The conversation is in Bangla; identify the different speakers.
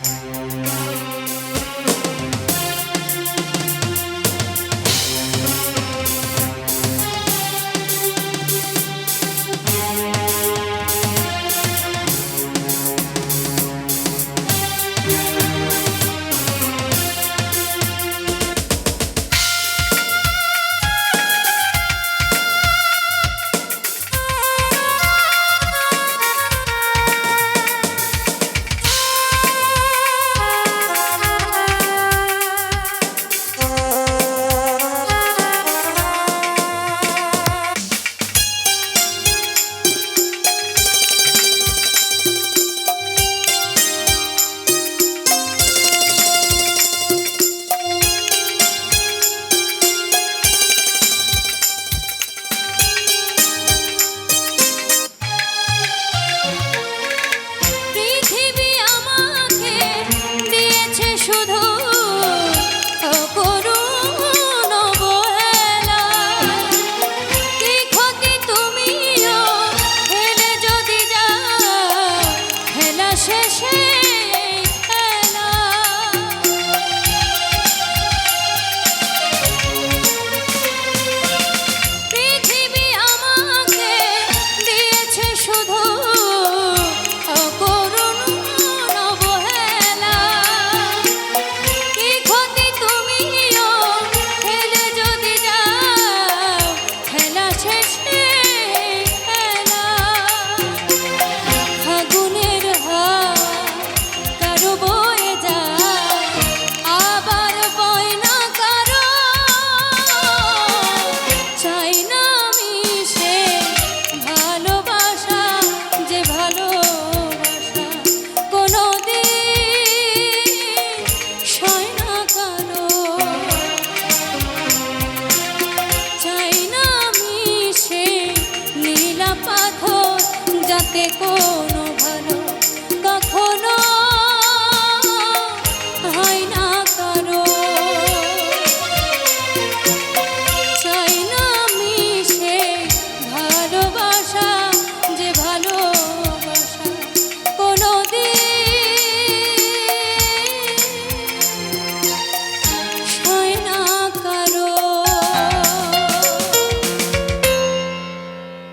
Speaker 1: Thank you. কোনো ভালো কখনো। হয় না